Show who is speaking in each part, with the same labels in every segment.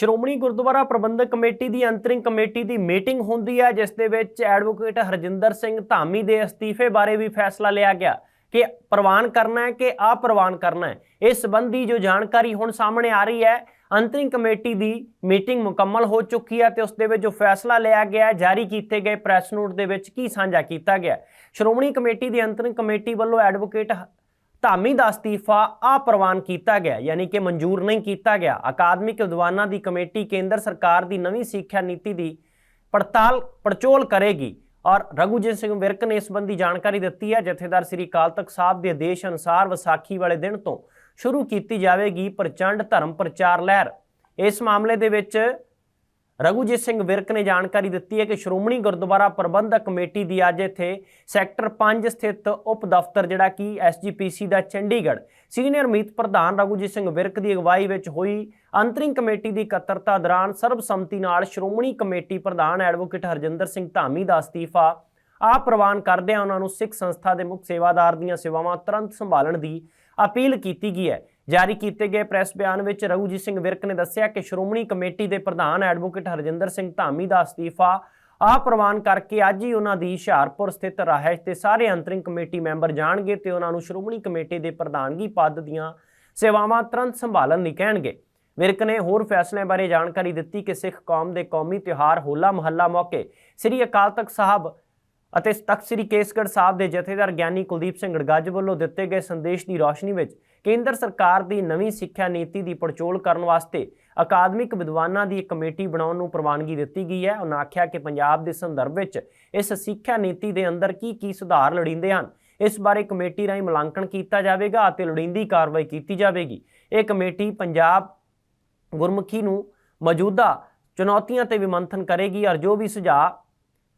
Speaker 1: Shiromani Gurdwara Parbandhak committee ਦੀ ਅੰਤਰਿੰਗ committee ਦੀ ਮੀਟਿੰਗ ਹੁੰਦੀ ਹੈ, ਜਿਸ ਦੇ ਵਿੱਚ ਐਡਵੋਕੇਟ ਹਰਜਿੰਦਰ ਸਿੰਘ ਧਾਮੀ ਦੇ ਅਸਤੀਫੇ ਬਾਰੇ ਵੀ ਫੈਸਲਾ ਲਿਆ ਗਿਆ ਕਿ ਪ੍ਰਵਾਨ ਕਰਨਾ ਹੈ ਕਿ ਅਪ੍ਰਵਾਨ ਕਰਨਾ ਹੈ। ਇਸ ਸੰਬੰਧੀ ਜੋ ਜਾਣਕਾਰੀ ਹੁਣ ਸਾਹਮਣੇ ਆ ਰਹੀ ਹੈ, ਅੰਤਰਿੰਗ ਕਮੇਟੀ ਦੀ ਮੀਟਿੰਗ ਮੁਕੰਮਲ ਹੋ ਚੁੱਕੀ ਹੈ ਤੇ ਉਸ ਦੇ ਵਿੱਚ ਜੋ ਫੈਸਲਾ ਲਿਆ ਗਿਆ ਜਾਰੀ ਕੀਤੇ ਗਏ ਪ੍ਰੈਸ ਨੋਟ ਦੇ ਵਿੱਚ ਕੀ ਸਾਂਝਾ ਕੀਤਾ ਗਿਆ ਸ਼੍ਰੋਮਣੀ ਕਮੇਟੀ ਦੀ ਅੰਤਰਿੰਗ ਕਮੇਟੀ ਵੱਲੋਂ ਐਡਵੋਕੇਟ ਧਾਮੀ ਦਾ ਅਸਤੀਫਾ ਆ ਪ੍ਰਵਾਨ ਕੀਤਾ ਗਿਆ, ਯਾਨੀ ਕਿ ਮਨਜ਼ੂਰ ਨਹੀਂ ਕੀਤਾ ਗਿਆ। ਅਕਾਦਮਿਕ ਵਿਦਵਾਨਾਂ ਦੀ ਕਮੇਟੀ ਕੇਂਦਰ ਸਰਕਾਰ ਦੀ ਨਵੀਂ ਸਿੱਖਿਆ ਨੀਤੀ ਦੀ ਪੜਤਾਲ, ਪੜਚੋਲ ਕਰੇਗੀ ਔਰ ਰਘੂਜੀਤ ਸਿੰਘ ਵਿਰਕ ਨੇ ਇਸ ਸੰਬੰਧੀ ਜਾਣਕਾਰੀ ਦਿੱਤੀ ਹੈ, ਜਥੇਦਾਰ ਸ੍ਰੀ ਅਕਾਲ ਤਖਤ ਸਾਹਿਬ ਦੇ ਆਦੇਸ਼ ਅਨੁਸਾਰ ਵਿਸਾਖੀ ਵਾਲੇ ਦਿਨ ਤੋਂ ਸ਼ੁਰੂ ਕੀਤੀ ਜਾਵੇਗੀ ਪ੍ਰਚੰਡ ਧਰਮ ਪ੍ਰਚਾਰ ਲਹਿਰ। ਇਸ ਮਾਮਲੇ ਦੇ ਵਿੱਚ ਰਘੂਜੀਤ ਸਿੰਘ ਵਿਰਕ ਨੇ ਜਾਣਕਾਰੀ ਦਿੱਤੀ ਹੈ ਕਿ ਸ਼੍ਰੋਮਣੀ ਗੁਰਦੁਆਰਾ ਪ੍ਰਬੰਧਕ ਕਮੇਟੀ ਦੀ ਅੱਜ ਇੱਥੇ ਸੈਕਟਰ 5 ਸਥਿਤ ਉਪ ਦਫ਼ਤਰ ਜਿਹੜਾ ਕਿ ਐਸਜੀਪੀਸੀ ਦਾ ਚੰਡੀਗੜ੍ਹ ਸੀਨੀਅਰ ਮੀਤ ਪ੍ਰਧਾਨ ਰਘੂਜੀਤ ਸਿੰਘ ਵਿਰਕ ਦੀ ਅਗਵਾਈ ਵਿੱਚ ਹੋਈ ਅੰਤਰਿੰਗ ਕਮੇਟੀ ਦੀ ਇਕੱਤਰਤਾ ਦੌਰਾਨ ਸਰਬਸੰਮਤੀ ਨਾਲ ਸ਼੍ਰੋਮਣੀ ਕਮੇਟੀ ਪ੍ਰਧਾਨ ਐਡਵੋਕੇਟ ਹਰਜਿੰਦਰ ਸਿੰਘ ਧਾਮੀ ਦਾ ਅਸਤੀਫਾ। ਆਪ ਪ੍ਰਵਾਨ ਕਰਦਿਆਂ ਉਹਨਾਂ ਨੂੰ ਸਿੱਖ ਸੰਸਥਾ ਦੇ ਮੁੱਖ ਸੇਵਾਦਾਰ ਦੀਆਂ ਸੇਵਾਵਾਂ ਤੁਰੰਤ ਸੰਭਾਲਣ ਦੀ ਅਪੀਲ ਕੀਤੀ ਗਈ ਹੈ। ਜਾਰੀ ਕੀਤੇ ਗਏ ਪ੍ਰੈਸ ਬਿਆਨ ਵਿੱਚ ਰਘੂਜੀਤ ਸਿੰਘ ਵਿਰਕ ਨੇ ਦੱਸਿਆ ਕਿ ਸ਼੍ਰੋਮਣੀ ਕਮੇਟੀ ਦੇ ਪ੍ਰਧਾਨ ਐਡਵੋਕੇਟ ਹਰਜਿੰਦਰ ਸਿੰਘ ਧਾਮੀ ਦਾ ਅਸਤੀਫਾ ਆ ਪ੍ਰਵਾਨ ਕਰਕੇ ਅੱਜ ਹੀ ਉਹਨਾਂ ਦੀ ਹੁਸ਼ਿਆਰਪੁਰ ਸਥਿਤ ਰਾਹਸ਼ ਤੇ ਸਾਰੇ ਅੰਤਰਿੰਗ ਕਮੇਟੀ ਮੈਂਬਰ ਜਾਣਗੇ ਤੇ ਉਹਨਾਂ ਨੂੰ ਸ਼੍ਰੋਮਣੀ ਕਮੇਟੀ ਦੇ ਪ੍ਰਧਾਨਗੀ ਪਦ ਦੀਆਂ ਸੇਵਾਵਾਂ ਤੁਰੰਤ ਸੰਭਾਲਣ ਲਈ ਕਹਿਣਗੇ। ਵਿਰਕ ਨੇ ਹੋਰ ਫੈਸਲਿਆਂ ਬਾਰੇ ਜਾਣਕਾਰੀ ਦਿੱਤੀ ਕਿ ਸਿੱਖ ਕੌਮ ਦੇ ਕੌਮੀ ਤਿਉਹਾਰ ਹੋਲਾ ਮਹੱਲਾ ਮੌਕੇ ਸ੍ਰੀ ਅਕਾਲ ਤਖਤ ਸਾਹਿਬ ਅਤੇ ਤਖਤ ਸ੍ਰੀ ਕੇਸਗੜ੍ਹ ਸਾਹਿਬ ਦੇ ਜਥੇਦਾਰ ਗਿਆਨੀ ਕੁਲਦੀਪ ਸਿੰਘ ਗੜਗੱਜ ਵੱਲੋਂ ਦਿੱਤੇ ਗਏ ਸੰਦੇਸ਼ ਦੀ ਰੌਸ਼ਨੀ ਵਿੱਚ ਕੇਂਦਰ ਸਰਕਾਰ ਦੀ ਨਵੀਂ ਸਿੱਖਿਆ ਨੀਤੀ ਦੀ ਪੜਚੋਲ ਕਰਨ ਵਾਸਤੇ ਅਕਾਦਮਿਕ ਵਿਦਵਾਨਾਂ ਦੀ ਇੱਕ ਕਮੇਟੀ ਬਣਾਉਣ ਨੂੰ ਪ੍ਰਵਾਨਗੀ ਦਿੱਤੀ ਗਈ ਹੈ। ਉਹਨਾਂ ਆਖਿਆ ਕਿ ਪੰਜਾਬ ਦੇ ਸੰਦਰਭ ਵਿੱਚ ਇਸ ਸਿੱਖਿਆ ਨੀਤੀ ਦੇ ਅੰਦਰ ਕੀ ਕੀ ਸੁਧਾਰ ਲੋੜੀਂਦੇ ਹਨ, ਇਸ ਬਾਰੇ ਕਮੇਟੀ ਰਾਹੀਂ ਮੁਲਾਂਕਣ ਕੀਤਾ ਜਾਵੇਗਾ ਅਤੇ ਲੋੜੀਂਦੀ ਕਾਰਵਾਈ ਕੀਤੀ ਜਾਵੇਗੀ। ਇਹ ਕਮੇਟੀ ਪੰਜਾਬ ਗੁਰਮੁਖੀ ਨੂੰ ਮੌਜੂਦਾ ਚੁਣੌਤੀਆਂ ਤੇ ਵੀ ਮੰਥਨ ਕਰੇਗੀ ਔਰ ਜੋ ਵੀ ਸੁਝਾਅ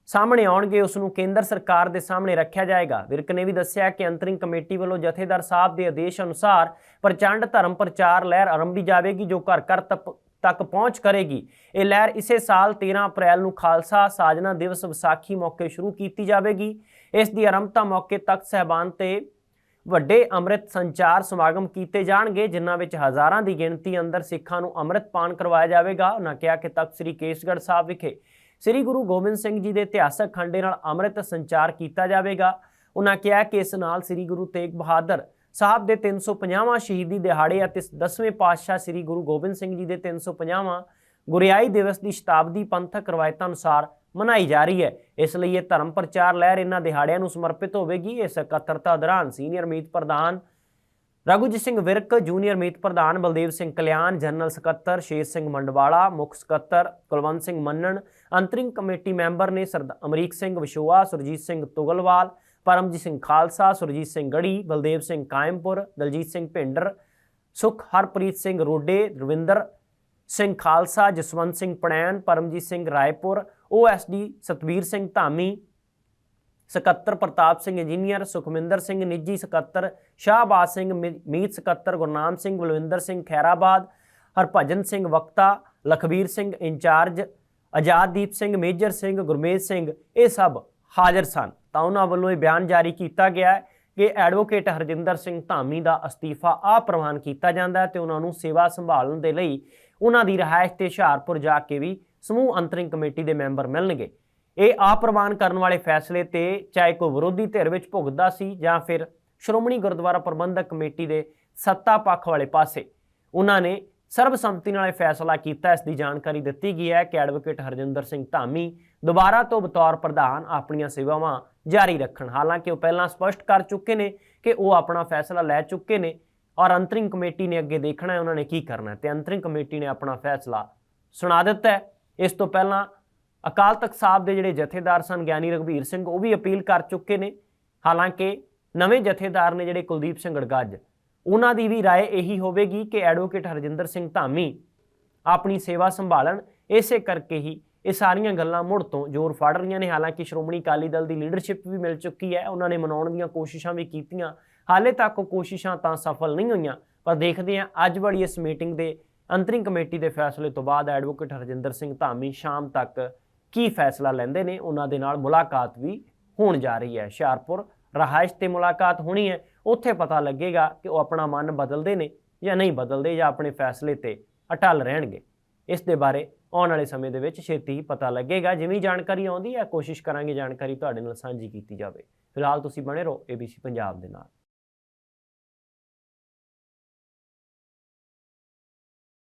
Speaker 1: ਸਾਹਮਣੇ ਆਉਣਗੇ ਉਸ ਨੂੰ ਕੇਂਦਰ ਸਰਕਾਰ ਦੇ ਸਾਹਮਣੇ ਰੱਖਿਆ ਜਾਏਗਾ। ਵਿਰਕ ਨੇ ਵੀ ਦੱਸਿਆ ਕਿ ਅੰਤਰਿੰਗ ਕਮੇਟੀ ਵੱਲੋਂ ਜਥੇਦਾਰ ਸਾਹਿਬ ਦੇ ਆਦੇਸ਼ ਅਨੁਸਾਰ ਪ੍ਰਚੰਡ ਧਰਮ ਪ੍ਰਚਾਰ ਲਹਿਰ ਆਰੰਭੀ ਜਾਵੇਗੀ, ਜੋ ਘਰ ਘਰ ਤੱਕ ਤੱਕ ਪਹੁੰਚ ਕਰੇਗੀ। ਇਹ ਲਹਿਰ ਇਸੇ ਸਾਲ 13 ਅਪ੍ਰੈਲ ਨੂੰ ਖਾਲਸਾ ਸਾਜਨਾ ਦਿਵਸ ਵਿਸਾਖੀ ਮੌਕੇ ਸ਼ੁਰੂ ਕੀਤੀ ਜਾਵੇਗੀ। ਇਸ ਦੀ ਆਰੰਭਤਾ ਮੌਕੇ ਤਖਤ ਸਹਿਬਾਨ ਤੇ ਵੱਡੇ ਅੰਮ੍ਰਿਤ ਸੰਚਾਰ ਸਮਾਗਮ ਕੀਤੇ ਜਾਣਗੇ, ਜਿਨ੍ਹਾਂ ਵਿੱਚ ਹਜ਼ਾਰਾਂ ਦੀ ਗਿਣਤੀ ਅੰਦਰ ਸਿੱਖਾਂ ਨੂੰ ਅੰਮ੍ਰਿਤ ਪਾਨ ਕਰਵਾਇਆ ਜਾਵੇਗਾ। ਉਹਨਾਂ ਕਿਹਾ ਕਿ ਤਖਤ ਸ੍ਰੀ ਕੇਸਗੜ੍ਹ ਸਾਹਿਬ ਵਿਖੇ ਸ੍ਰੀ ਗੁਰੂ ਗੋਬਿੰਦ ਸਿੰਘ ਜੀ ਦੇ ਇਤਿਹਾਸਕ ਖੰਡੇ ਨਾਲ ਅੰਮ੍ਰਿਤ ਸੰਚਾਰ ਕੀਤਾ ਜਾਵੇਗਾ। ਉਹਨਾਂ ਕਿਹਾ ਕਿ ਇਸ ਨਾਲ ਸ੍ਰੀ ਗੁਰੂ ਤੇਗ ਬਹਾਦਰ ਸਾਹਿਬ ਦੇ 350ਵਾਂ ਸ਼ਹੀਦੀ ਦਿਹਾੜੇ ਅਤੇ 10ਵੇਂ ਪਾਤਸ਼ਾਹ ਸ੍ਰੀ ਗੁਰੂ ਗੋਬਿੰਦ ਸਿੰਘ ਜੀ ਦੇ 350ਵਾਂ ਗੁਰਿਆਈ ਦਿਵਸ ਦੀ ਸ਼ਤਾਬਦੀ ਪੰਥਕ ਰਵਾਇਤਾਂ ਅਨੁਸਾਰ ਮਨਾਈ ਜਾ ਰਹੀ ਹੈ। ਇਸ ਲਈ ਇਹ ਧਰਮ ਪ੍ਰਚਾਰ ਲਹਿਰ ਇਹਨਾਂ ਦਿਹਾੜਿਆਂ ਨੂੰ ਸਮਰਪਿਤ ਹੋਵੇਗੀ। ਇਸ ਇਕੱਤਰਤਾ ਦੌਰਾਨ ਸੀਨੀਅਰ ਮੀਤ ਪ੍ਰਧਾਨ ਰਘੂਜੀਤ ਸਿੰਘ ਵਿਰਕ, ਜੂਨੀਅਰ ਮੀਤ ਪ੍ਰਧਾਨ ਬਲਦੇਵ ਸਿੰਘ ਕਲਿਆਣ, ਜਨਰਲ ਸਕੱਤਰ ਸ਼ੇਰ ਸਿੰਘ ਮੰਡਵਾਲਾ, ਮੁੱਖ ਸਕੱਤਰ ਕੁਲਵੰਤ ਸਿੰਘ ਮੰਨਣ, ਅੰਤਰਿੰਗ ਕਮੇਟੀ ਮੈਂਬਰ ਨੇ ਸਰਦ ਅਮਰੀਕ ਸਿੰਘ ਵਿਸ਼ੋਆ, ਸੁਰਜੀਤ ਸਿੰਘ ਤੁਗਲਵਾਲ, ਪਰਮਜੀਤ ਸਿੰਘ ਖਾਲਸਾ, ਸੁਰਜੀਤ ਸਿੰਘ ਗੜੀ, ਬਲਦੇਵ ਸਿੰਘ ਕਾਇਮਪੁਰ, ਦਲਜੀਤ ਸਿੰਘ ਭਿੰਡਰ, ਸੁਖ ਹਰਪ੍ਰੀਤ ਸਿੰਘ ਰੋਡੇ, ਰਵਿੰਦਰ ਸਿੰਘ ਖਾਲਸਾ, ਜਸਵੰਤ ਸਿੰਘ ਪੜੈਨ ਪਰਮਜੀਤ ਸਿੰਘ ਰਾਏਪੁਰ ਓਐਸਡੀ ਸਤਵੀਰ ਸਿੰਘ ਧਾਮੀ ਸਕੱਤਰ ਪ੍ਰਤਾਪ ਸਿੰਘ ਇੰਜੀਨੀਅਰ, ਸੁਖਮਿੰਦਰ ਸਿੰਘ ਨਿੱਜੀ ਸਕੱਤਰ, ਸ਼ਾਹਬਾਜ਼ ਸਿੰਘ ਮੀ- ਮੀਤ ਸਕੱਤਰ, ਗੁਰਨਾਮ ਸਿੰਘ, ਬਲਵਿੰਦਰ ਸਿੰਘ ਖੈਰਾਬਾਦ, ਹਰਭਜਨ ਸਿੰਘ ਵਕਤਾ, ਲਖਬੀਰ ਸਿੰਘ ਇੰਚਾਰਜ ਆਜ਼ਾਦਦੀਪ ਸਿੰਘ, ਮੇਜਰ ਸਿੰਘ, ਗੁਰਮੇਜ ਸਿੰਘ, ਇਹ ਸਭ ਹਾਜ਼ਰ ਸਨ। ਤਾਂ ਉਹਨਾਂ ਵੱਲੋਂ ਇਹ ਬਿਆਨ ਜਾਰੀ ਕੀਤਾ ਗਿਆ ਹੈ ਕਿ ਐਡਵੋਕੇਟ ਹਰਜਿੰਦਰ ਸਿੰਘ ਧਾਮੀ ਦਾ ਅਸਤੀਫਾ ਆ ਪ੍ਰਵਾਨ ਕੀਤਾ ਜਾਂਦਾ ਹੈ ਤੇ ਉਹਨਾਂ ਨੂੰ ਸੇਵਾ ਸੰਭਾਲਣ ਦੇ ਲਈ ਉਹਨਾਂ ਦੀ ਰਿਹਾਇਸ਼ ਤੇ ਹੁਸ਼ਿਆਰਪੁਰ ਜਾ ਕੇ ਵੀ ਸਮੂਹ ਅੰਤਰਿੰਗ ਕਮੇਟੀ ਦੇ ਮੈਂਬਰ ਮਿਲਣਗੇ। ਇਹ ਅਪ੍ਰਵਾਨ ਕਰਨ ਵਾਲੇ ਫੈਸਲੇ ਤੇ ਚਾਹੇ ਕੋਈ ਵਿਰੋਧੀ ਧਿਰ ਵਿੱਚ ਭੁਗਦਾ ਸੀ ਜਾਂ ਫਿਰ ਸ਼੍ਰੋਮਣੀ ਗੁਰਦੁਆਰਾ ਪ੍ਰਬੰਧਕ ਕਮੇਟੀ ਦੇ ਸੱਤਾ ਪੱਖ ਵਾਲੇ ਪਾਸੇ, ਉਹਨਾਂ ਨੇ ਸਰਬਸੰਮਤੀ ਨਾਲ ਇਹ ਫੈਸਲਾ ਕੀਤਾ। ਇਸ ਦੀ ਜਾਣਕਾਰੀ ਦਿੱਤੀ ਗਈ ਹੈ ਕਿ ਐਡਵੋਕੇਟ ਹਰਜਿੰਦਰ ਸਿੰਘ ਧਾਮੀ ਦੁਬਾਰਾ ਤੋਂ ਬਤੌਰ ਪ੍ਰਧਾਨ ਆਪਣੀਆਂ ਸੇਵਾਵਾਂ ਜਾਰੀ ਰੱਖਣ। ਹਾਲਾਂਕਿ ਉਹ ਪਹਿਲਾਂ ਸਪਸ਼ਟ ਕਰ ਚੁੱਕੇ ਨੇ ਕਿ ਉਹ ਆਪਣਾ ਫੈਸਲਾ ਲੈ ਚੁੱਕੇ ਨੇ ਔਰ ਅੰਤਰਿੰਗ ਕਮੇਟੀ ਨੇ ਅੱਗੇ ਦੇਖਣਾ ਹੈ ਉਹਨਾਂ ਨੇ ਕੀ ਕਰਨਾ ਹੈ। ਤੇ ਅੰਤਰਿੰਗ ਕਮੇਟੀ ਨੇ ਆਪਣਾ ਫੈਸਲਾ ਸੁਣਾ ਦਿੱਤਾ ਹੈ। ਇਸ ਤੋਂ ਪਹਿਲਾਂ ਅਕਾਲ ਤਖਤ ਸਾਹਿਬ ਦੇ ਜਿਹੜੇ ਜਥੇਦਾਰ ਸਨ ਗਿਆਨੀ ਰਘਬੀਰ ਸਿੰਘ ਉਹ ਵੀ ਅਪੀਲ ਕਰ ਚੁੱਕੇ ਨੇ ਹਾਲਾਂਕਿ ਨਵੇਂ ਜਥੇਦਾਰ ਨੇ ਜਿਹੜੇ ਕੁਲਦੀਪ ਸਿੰਘ ਗੜਗੱਜ ਉਹਨਾਂ ਦੀ ਵੀ رائے ਇਹੀ ਹੋਵੇਗੀ ਕਿ ਐਡਵੋਕੇਟ ਹਰਜਿੰਦਰ ਸਿੰਘ ਧਾਮੀ ਆਪਣੀ ਸੇਵਾ ਸੰਭਾਲਣ ਇਸੇ ਕਰਕੇ ਹੀ ਇਹ ਸਾਰੀਆਂ ਗੱਲਾਂ ਮੁੜ ਤੋਂ ਜ਼ੋਰ ਫੜ ਰਹੀਆਂ ਨੇ ਹਾਲਾਂਕਿ ਸ਼੍ਰੋਮਣੀ ਅਕਾਲੀ ਦਲ ਦੀ ਲੀਡਰਸ਼ਿਪ ਵੀ ਮਿਲ ਚੁੱਕੀ ਹੈ ਉਹਨਾਂ ਨੇ ਮਨਾਉਣ ਦੀਆਂ ਕੋਸ਼ਿਸ਼ਾਂ ਵੀ ਕੀਤੀਆਂ ਹਾਲੇ ਤੱਕ ਉਹ ਕੋਸ਼ਿਸ਼ਾਂ ਤਾਂ ਸਫਲ ਨਹੀਂ ਹੋਈਆਂ ਪਰ ਦੇਖਦੇ ਹਾਂ ਅੱਜ ਵਾਲੀ ਇਸ ਮੀਟਿੰਗ ਦੇ ਅੰਤਰਿੰਗ ਕਮੇਟੀ ਦੇ ਫੈਸਲੇ ਤੋਂ ਬਾਅਦ ਐਡਵੋਕੇਟ ਹਰਜਿੰਦਰ ਸਿੰਘ ਧਾਮੀ ਸ਼ਾਮ ਤੱਕ ਕੀ ਫੈਸਲਾ ਲੈਂਦੇ ਨੇ, ਉਹਨਾਂ ਦੇ ਨਾਲ ਮੁਲਾਕਾਤ ਵੀ ਹੋਣ ਜਾ ਰਹੀ ਹੈ। ਹੁਸ਼ਿਆਰਪੁਰ ਰਹਾਇਸ਼ ਤੇ ਮੁਲਾਕਾਤ ਹੋਣੀ ਹੈ। ਉੱਥੇ ਪਤਾ ਲੱਗੇਗਾ ਕਿ ਉਹ ਆਪਣਾ ਮਨ ਬਦਲਦੇ ਨੇ ਜਾਂ ਨਹੀਂ ਬਦਲਦੇ ਜਾਂ ਆਪਣੇ ਫੈਸਲੇ ਤੇ ਅਟਲ ਰਹਿਣਗੇ। ਇਸ ਦੇ ਬਾਰੇ ਆਉਣ ਵਾਲੇ ਸਮੇਂ ਦੇ ਵਿੱਚ ਛੇਤੀ ਹੀ ਪਤਾ ਲੱਗੇਗਾ। ਜਿਵੇਂ ਜਾਣਕਾਰੀ ਆਉਂਦੀ ਹੈ, ਕੋਸ਼ਿਸ਼ ਕਰਾਂਗੇ ਜਾਣਕਾਰੀ ਤੁਹਾਡੇ ਨਾਲ ਸਾਂਝੀ ਕੀਤੀ ਜਾਵੇ। ਫਿਲਹਾਲ ਤੁਸੀਂ ਬਣੇ ਰਹੋ ABC ਪੰਜਾਬ ਦੇ ਨਾਲ।